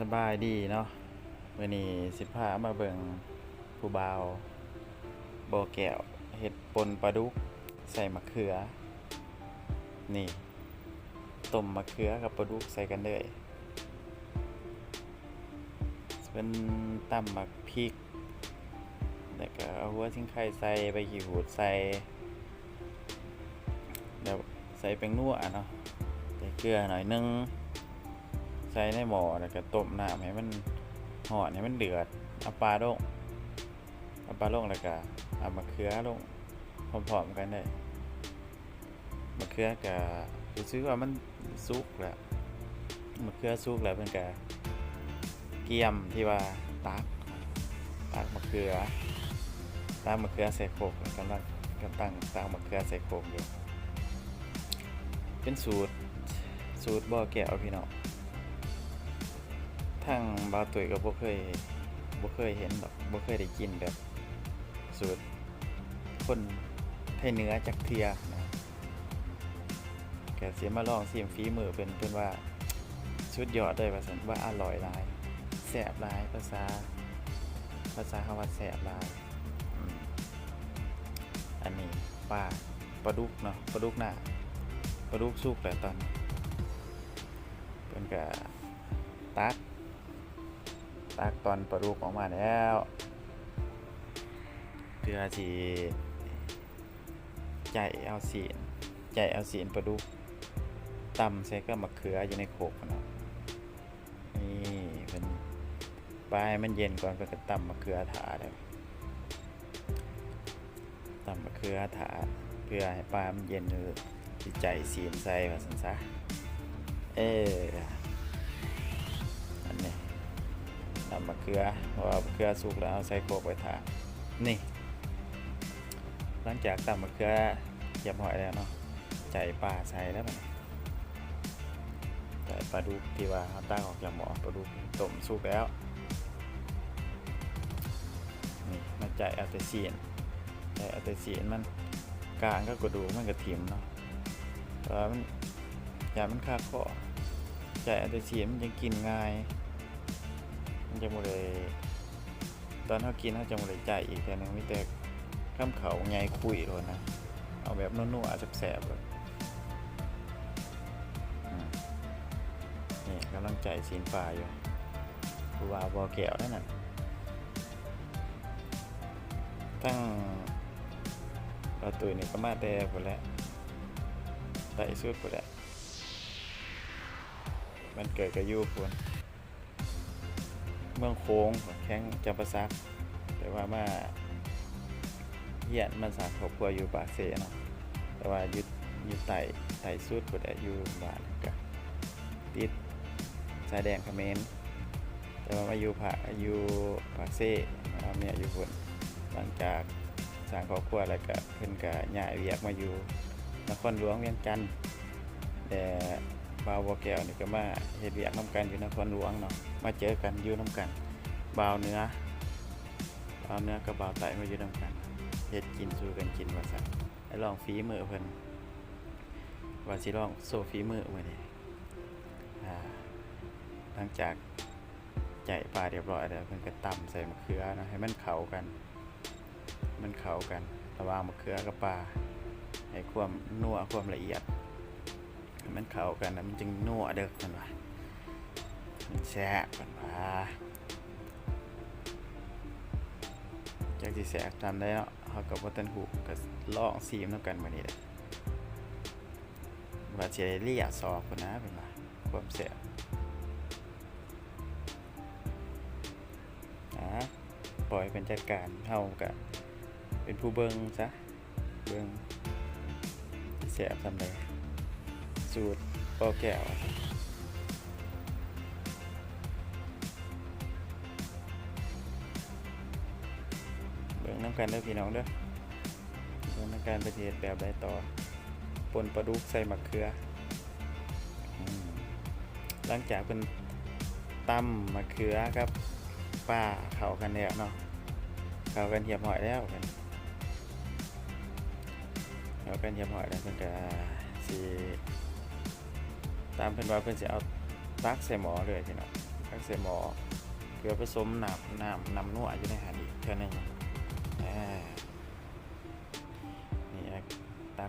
สบายดีเนาะวันนี้สิพามาเบิงผู้บ่าวบ่อแก้วเห็ดปนปลาดุก ใส่มะเขือ นี่ต้มมะเขือกับปลาดุกใส่กันเลยเป็นตำหมักพริก แล้วก็เอาหัวชิ้งไข่ใส่ใบขี้หูดใส่แล้วใส่แป้งนัวเนาะใส่เกลือหน่อยนึง ใส่ในหม้อแล้วก็ต้มน้ำให้มันหอนให้มันเดือดเอาปลาลงเอาปลาลงแล้วก็เอามะเขือลงพร้อมๆกันเลยมะเขือก็รู้สึกว่ามันสุกแล้วมะเขือสุกแล้วเป็นก็เกี่ยมที่ว่าตักตักมะเขือตักมะเขือใส่โขกแล้วกำลังกำลังตักมะเขือใส่โขกอยู่เป็นสูตรสูตรบ่อแก้วพี่น้อง ทางบาตุยก็บ่เคยบ่เคยเห็นดอกบ่เคยได้กินแบบสูตรคนไทยเนื้อจากเทียนะแกเสียมาลองชิมฝีมือเป็นเพิ่นว่าสุดยอดเลยว่าซั่นว่าอร่อยหลายแซ่บหลายภาษาภาษาคำว่าแซ่บหลายอันนี้ปลาปลาดุกเนาะปลาดุกหน้าปลาดุกสุกแล้วตอนเพิ่นก็ตัก ตักตอนปลาดุกออกมาแล้วเพื่อที่ใจเอาสีนใจเอาสีนปลาดุกตำใส่ก็มะเขืออยู่ในโขกนะนี่เป็นปลายมันเย็นก่อนก็จะตำมะเขือถาเลยตำมะเขือถาเพื่อให้ปลามันเย็นเออสิใจสีนใส่ว่าสันซะเออ นำมะเขือเพราะว่ามะเขือสุกแล้วเอาใส่โคกไว้ทานี่ หลังจากตำมะเขือเรียบร้อยแล้วเนาะใจปลาใส่แล้วมันใจปลาดุกที่ว่าเขาตั้งออกจากหม้อปลาดุกต้มสุกแล้วนี่มาใจเอาแต่เสียนใจเอาแต่เสียนมันกลางก็กระดูกมันกระถิ่มเนาะแต่ว่ามันอย่ามันคาคอใจเอาแต่เสียนมันยังกินง่าย มันจะบ่ได้ตอนเขากินเขาจะบ่ได้จ่ายอีกแต่นึงมีแต่ข้ามเขาไงคุยโลดนะ เอาแบบนัวๆแสบๆเลยนี่กำลังใจซีนปลาอยู่ผู้ว่าบอแก้วนั่นน่ะตั้งเราตุยนี่ก็มาแต่หมดแล้วไต่สุดหมดแล้วมันเกิดกับยูควร เมืองโค้งแข้งจำปาซัก แต่ว่ามาเหียนมันสางครอบครัวอยู่ปากเสเนาะแต่ว่ายุดยุดไต่ไต่สุดกว่าอยู่บ้านกะติดชายแดนเขมรแต่ว่ามาอยู่ผาอยู่ปากเสเอาเมียอยู่คนหลังจากสร้างครอบครัวแล้วก็เพิ่นก็ย้ายเวียกมาอยู่นครหลวงเวียงจันทน์แต่บ่าวบัวแก้วนี่ก็มาเฮ็ดเวียกนํกันอยู่นครหลวงเนาะ มาเจอกันอยู่น้ำกันบ่าวเนื้อบาวเนื้อกับบ่าวไตมาอยู่น้ำกันเฮ็ดกินสู้กันกินว่าซั่นให้ลองฝีมือเพิ่นว่าสิลองโซฝีมือมื้อนี้อ่าหลังจากใจปลาเรียบร้อยแล้วเพิ่นก็ตำใส่มะเขือนะให้มันเข้ากัน มันเข้ากันระหว่างมะเขือกับปลาให้ความนัวความละเอียดให้มันเข้ากันนะมันจึงนัวเด้อมันว่า แซ่บกันว่าจากที่แสบทำได้เนาะเขากับวัตันหูก็ลองซีมน้ำกันมานี่แหละว่าจเรียกซอกคนนะเป็นว่าความแสบอะปล่อยเป็นจัดการเฮากับเป็นผู้เบิงซะเบิงแสบทำได้สูตรปอแก้ว น้ำกันเด้อพี่น้องเด้อเบิ่งน้ำกันประเทศแบบใดต่อปนปลาดุกใส่มะเขือ หลังจากเป็นตำมะเขือครับป้าเขากันแล้วเนาะเขากันเหียบหอยแล้วกันเขากันเหียบหอยแล้วเพิ่นก็สิตามเพิ่นว่าเพิ่นสิเอาตักใส่หมอเลยพี่น้องตักใส่หมอเกลือผสมน้ำน้ำน้ำนัวอยู่ในหันอีกเท่านึง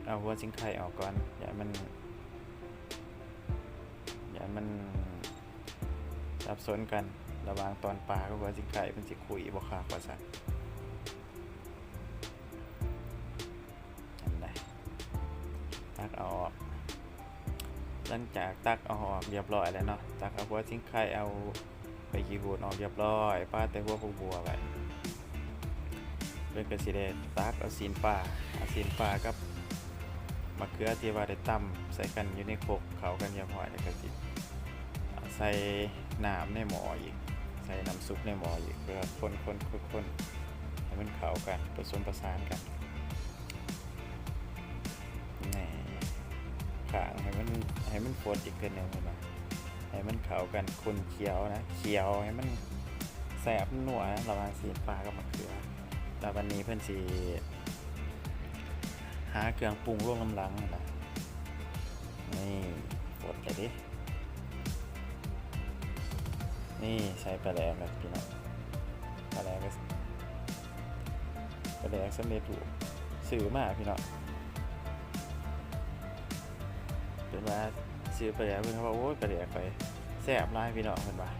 ตักเอาหัวซิงไข่ออกก่อนอย่ามัน อย่ามันสับสนกันระหว่างตอนปลากับหัวซิงไข่มันสิคุยบ่ขาดว่าซั่นอันใดตักเอาออกหลังจากตักเอาออกเรียบร้อยแล้วเนาะตักเอาหัวซิงไข่เอาไปขี้หูดออกเรียบร้อยป้าแต่หัวพวกบัวไว้เรื่องกระสิเดตักเอาซีนปลาเอาซีนปลากับ มะเขือที่ว่าได้ตำใส่กันอยู่ในโคกเขากันเรียบร้อยแล้วก็สิเอาใส่น้ำในหม้ออีก ใส่น้ำซุปในหม้ออีกเพื่อคนคนคนคนให้มันเข้ากันผสมประสานกันนี่ขางให้มันให้มันโฟดอีกเกินหนึ่งเลยนะให้มันเข้ากันคนเคี้ยวนะเคี้ยวให้มันแสบหนัวนะระหว่างสีปลากับมะเขือแล้ววันนี้เพื่อนสี หาเครื่องปรุงร่วมลำลังนะนี่กดไปดิ นี่ใช้ปลาแดกแบบพี่น้องปลาแดกก็ปลาแดกสำเร็จรูปซื้อมาพี่น้องเป็นว่าซื้อไปแล้วเพิ่อนเขาว่าโอ้ยปเดี๋ยวไปแสบหลายพี่น้องเพิ่นว่า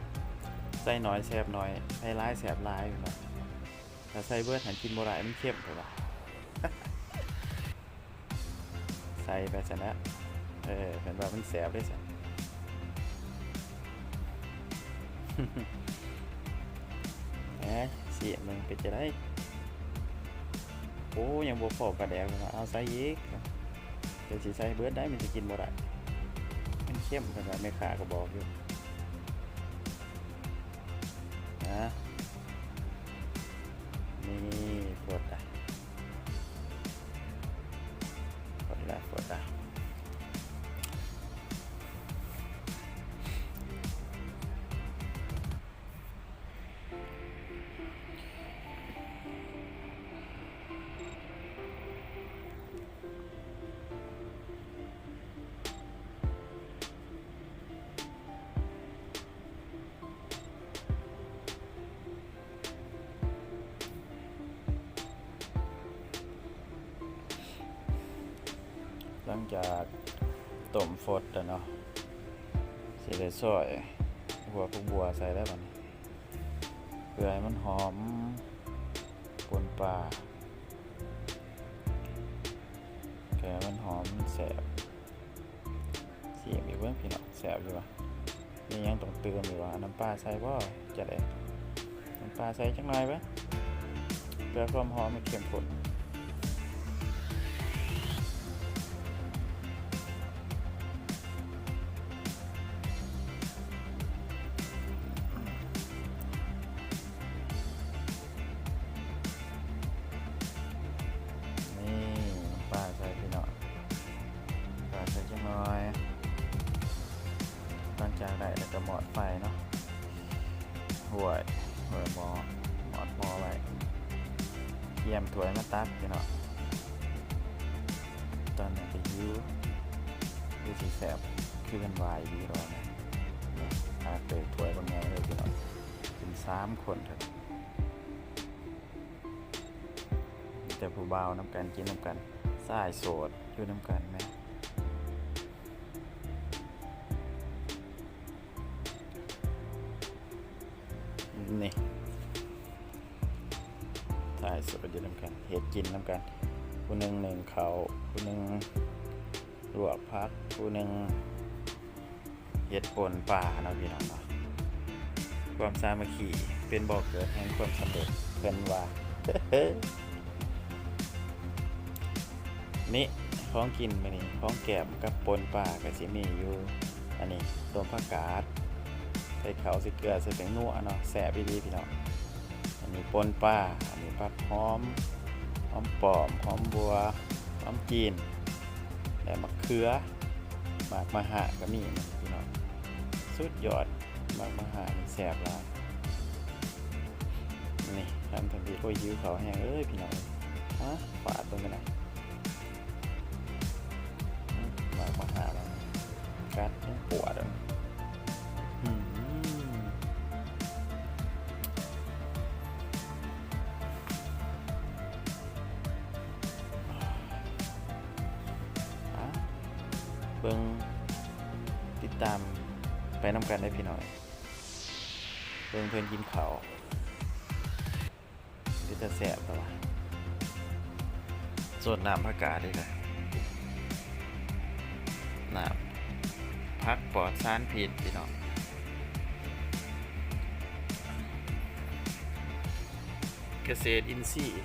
ใส่น้อยแสบน้อยใส่หลายแสบหลายพิ่นว่าถ้าใส่เบิดหันกินบ่ได้มันเค็มเพิ่นว่า ใส่ไปซะนะ เออเป็นว่ามันแสบเด้ซะแหมเสียมึงไปจะได้โอ้ยังบ่พอกับแดงเอาใส่ยีกเดี๋ยวสีใส่เบิร์ดได้มันจะกินบ่ได้มันเข้มขนาดไม่ขาก็บอกอยู่ หลังจากต้มฟดแล้วเนาะสิได้ซอยหัวพวกบัวใส่ได้ป่ะนี่เพื่อให้มันหอมปนปลาแกมันหอมแสบเสียงอีกเบิ่งพี่น้องแสบอยู่วะมีหยังต้องเติมอยู่วะน้ำปลาใส่บ่จะได้น้ำปลาใส่จังหน่อยปะเพื่อความหอมมันเข้มข้น เยี่ยมถ้วมาตักพี่น้อตอนนี้ไปยื้อดูสีแสบคือกันวายดีรอนะเนี่ยอาเตยถั่วยบางไงเลยพี่น้อเป็นสามคนเถอะแต่ผู้บ่าวน้ำกันกินน้ำกันสายโสดอยู่น้ำกันไหมำกันผู้หนึ่งหนึ่งเขาผู้หนึ่งลวกพักผู้หนึ่งเห็ดปนป่าเนาะพี่น้องเนาะความสามัคคีเป็นบ่อกเกิดแห่งความสำเร็จเพิ่นว่านี่ของกินมานี่ของแกมกับปนปลากับสิมีอยู่ อันนี้ต้มผักกาดใส่เขาใส่เกลือใส่แป้งนัวเนาะแสบดีพี่น้องอันนี้ปนปลาอันนี้ผักหอม หอมปอมหอมบัวหอมจีนและมะเขือหมากมะหะก็มีนะพี่น้องสุดยอดหมากมะหะนี่แสบลายนี่ทำทันทีโอ้ยยิ้วเขาแห้งเอ้ยพี่น้องฮะฝาดตรงกันนะมากมหาแล้วกัดปวดอะอื กันได้พี่น้อยเพิ่นเพิ่นกินข้าวดิจะแสบแต่ว่าส่วนน้ำผักกาดดีกว่าน้ำพักปลอดสารพิษพี่น้องเกษตรอินทรีย์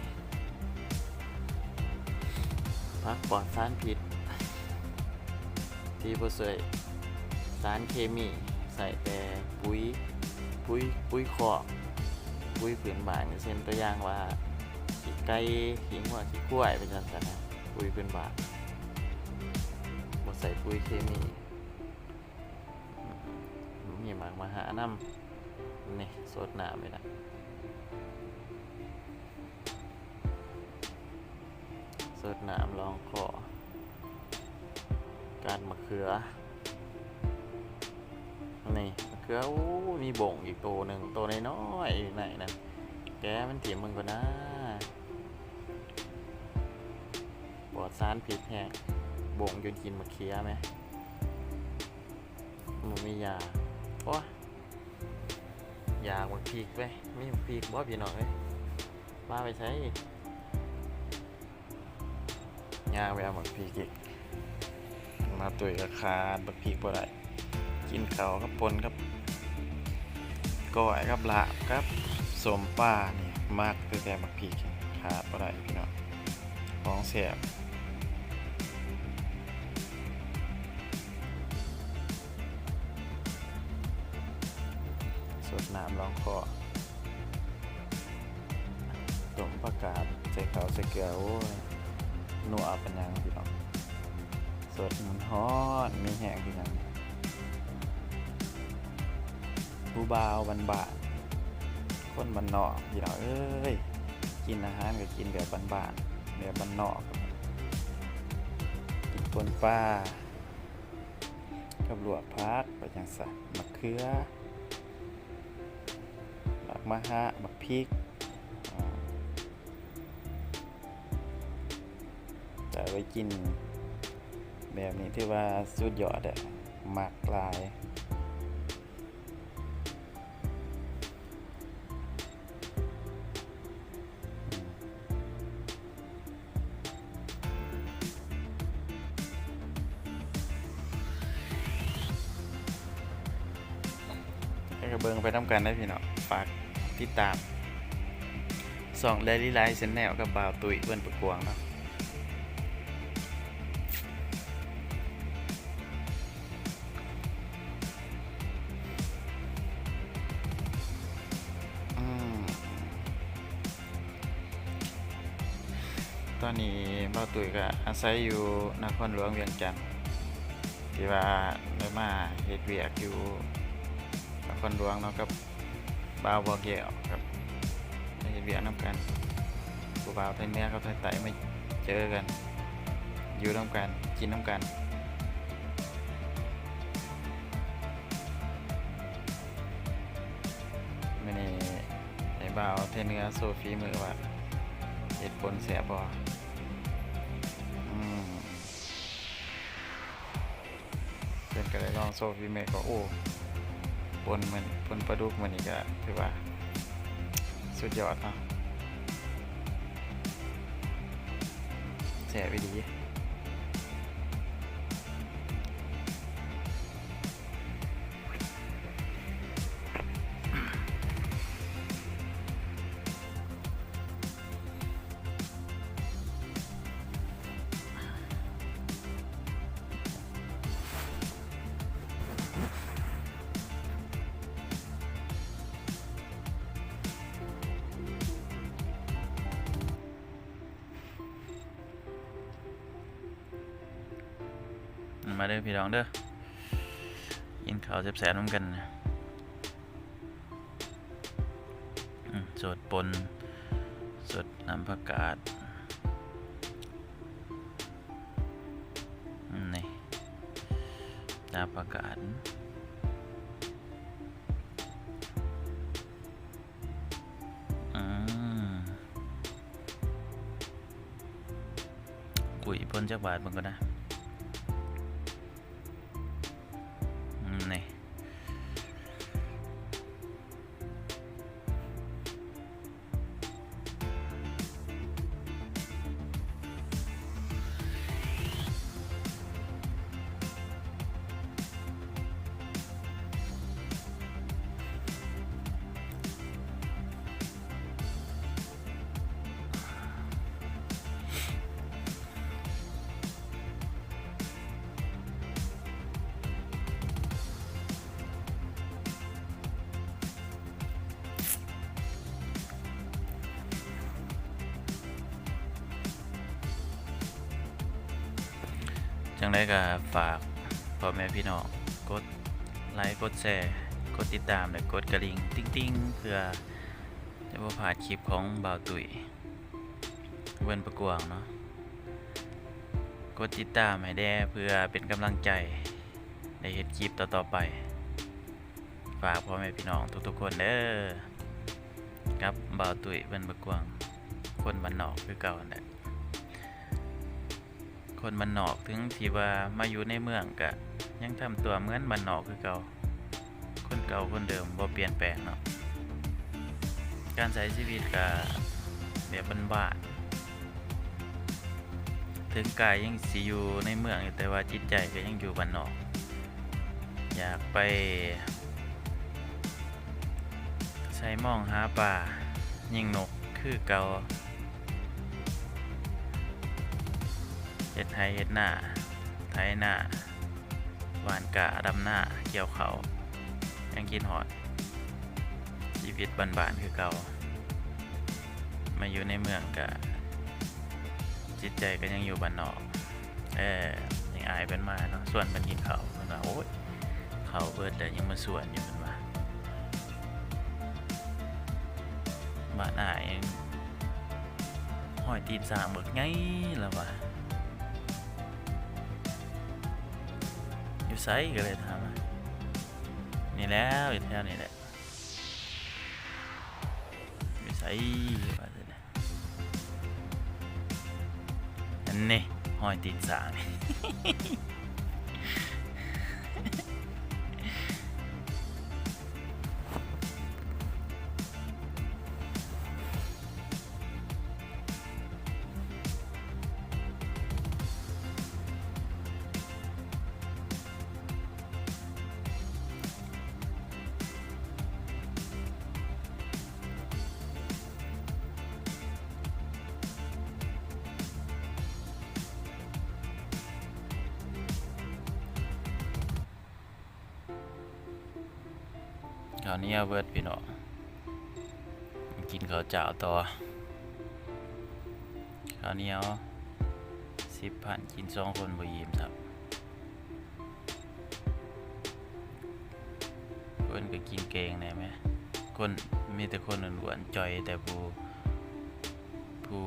พักปลอดสารพิษที่บ่ใส่สารเคมี ใส่แต่ปุ๋ยปุ๋ยปุ๋ยคอกปุ๋ยผืนบ้านอย่างเช่นตัวอย่างว่าขี้ไก่ขี้งัวขี้กล้วยเป็นจังซั่นนะปุ๋ยผืนบ้านบ่ใส่ปุ๋ยเคมีอืมมีหมากมาหานำนี่สดน้ำไปนะสดน้ำลองคอการมะเขือ เขืออ้มีบ่งอีกตัวหนึ่งตัวน้อยๆไหนนั่นแกมันเถียมมึงก่อนนะปลอดสารพิษแห้งบ่งจนกินมะเขือไหมมันมียาโอ้ยาบักพีกไปมีบักพีกบ่พี่น้องเอ้ยมาไปใช้ยาไปเอาบักพีกอีกมาตุยกับคาดบักพีกบ่ได้กินเขาวกับปนกับ ก้อยกับลาบกับสมป้านี่มากคือแต่บักพีกขาดบ่ได้พี่น้องของแสบสดน้ำลองคอต้มผักกาดใส่ขาวใส่เกลือโอ้ยนัวเป็นยังพี่น้องสดมันฮอนมีแห้งที่นั่น ผู้บ่าวบันบานคนบันนอกพี่น้องเอ้ยกินอาหารก็กินแบบบันบานแบบบันนอกกินปนปลากับลวกพักไปจังสันมะเขือหมักมะฮะหมักพริกแต่ไว้กินแบบนี้ที่ว่าสุดยอดอะหมักลาย ระเบิงไปทำกันได้พี่เนาะฝากติดตามสองแดลี่ไลท์เซนแนลกับบ่าวตุยเพื่อนประกวงเนาะตอนนี้บ้าวตุ๋ยก็อาศัยอยู่นครหลวงเวียงจันทน์ที่ว่าได้มาเฮ็ดเวียกอยู่ ครหลวงเนาะกับบาวบ่อแก้วครับได้เฮ็ดเวียกนํกันผู้บ่าวไทยเนือกับไทยใต้มาเจอกัน อยู่นํกันกินนํกันไม่นี้ไอ้บ่าวเทเนื้อโซฟีมือว่าเห็ดปนเสียบออืมเพื่อนก็เลยลองโซฟีมือก็โอ้ ปนมันปนปลาดุกมันนี่ก็ถือว่า สุดยอดเนาะแสบไปดี มาเด้อพี่น้องเด้อกินข้าวแซ่บๆน้ำกันนะสดปนสดน้ำผักกาดนี่น้ำผักกาดอืมกุยพ่นจากบาทมันก็นะ จังไดก็ฝากพ่อแม่พี่น้องกดไลค์กดแชร์กดติดตามและกดกระดิ่งติ๊งๆ เพื่อจะบ่พลาดคลิปของบ่าวตุ๋ยเวินประกวงเนาะกดติดตามให้แด่เพื่อเป็นกำลังใจในเฮ็ดคลิปต่อๆไป ฝากพ่อแม่พี่น้องทุกๆคนเด้อครับบ่าวตุ๋ยเวินประกวงคนบ้านนอกคือเก่านั่นแหละ คนมันนอกถึงที่ว่ามาอยู่ในเมืองกะ ยังทำตัวเหมือนมันนอกคือเก่า คนเก่าคนเดิมบ่เปลี่ยนแปลงเนาะการใช้ชีวิตกะแบบบ้านๆถึงกายยังสิอยู่ในเมืองแต่ว่าจิตใจก็ยังอยู่บ้านนอก อยากไป ใช้มองหาป่ายิงนกคือเก่า เฮ็ดไทยเฮ็ดหน้า ไทยหน้าหวานกะดำหน้า เกี่ยวเขายังกินหอด ชีวิตบานๆคือเก่า มาอยู่ในเมืองกะ จิตใจก็ยังอยู่บ้านนอก เออยังอายเป็นมาเนาะส่วนมันกินเขามันว่าโอ้ยเขาเบิดแต่ยังมาส่วนอยู่มันว่าบ้านอายห้อยตีนสางเบิกไงล้ววะ อยู่ไซก็เลยถามนี่แล้วอยู่แถวนี้แหละอยู่ไซมาเลยนะนี่หอยตีนสาง คราวนี้เอาเบิร์ดพี่น้องกินข้าวเจ้าต่อคราวนี้เอาสิบพันกินสองคนบ่ยิ้มครับเพิ่นก็กินเกงได้ไหมคนมีแต่คนอ้วนๆจอยแต่ผู้ผู้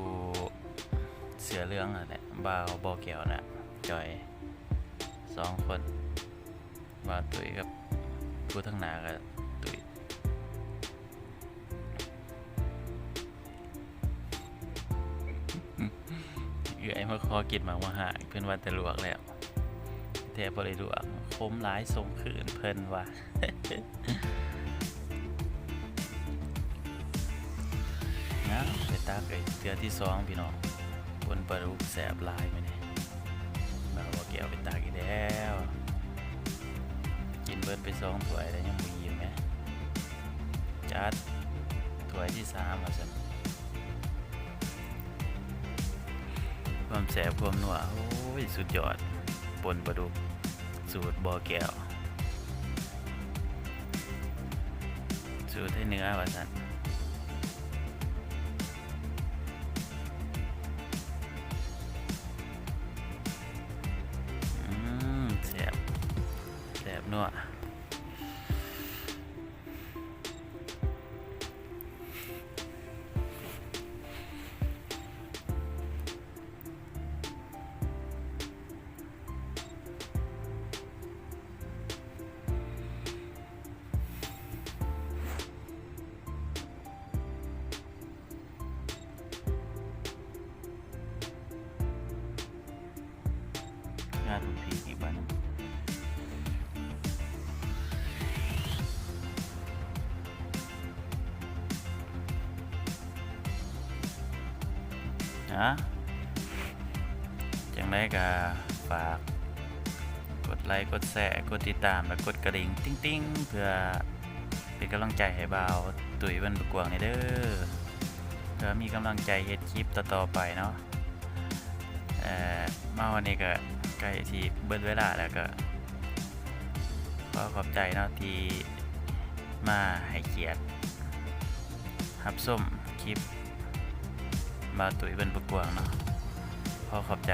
เสือเรื่องอะแหละบ่าวบ่อแก้วน่ะจอยสองคนบ่าวตุ้ยกับผู้ทั้งหนาก็ตุ้ ยเอื้อยมาขอกินมากมาหาเพิ่นว่าแต่ลวกแล้วแต่บ่ได้ลวกคมหลายส่งคืนเพิ่นว่านะไปตากไอ้เทือที่สองพี่น้องบนปลาดุแสบลายมาเนี่ยมาว่าเกี่ยวไปตากอีกแล้วกินเบิร์ดไปสองถ้วยแล้วยังมีอยู่ไหมจัดถ้วยที่สามมาสัน ความแสบความนัวโอ้ย สุดยอดปนประดุก สูตรบอแก้ว สูตรให้เนื้อว่าสัน นะจังได้ก็ฝาก กดไลค์กดแชร์กดติดตามและกดกระดิ่งติ้งติ้งๆเพื่อเป็นกำลังใจให้บ่าวตุ๋ยวันประกวางนี่เด้อเพื่อมีกำลังใจเฮ็ดคลิปต่อๆไปเนาะเอ่อมาวันนี้ก็ใกล้ที่เบิดเวลาแล้วก็ขอขอบใจเนาะที่มาให้เกียรติรับส้มคลิป มาตุ๋ยวันประกวางเนาะพ่อขอบใจ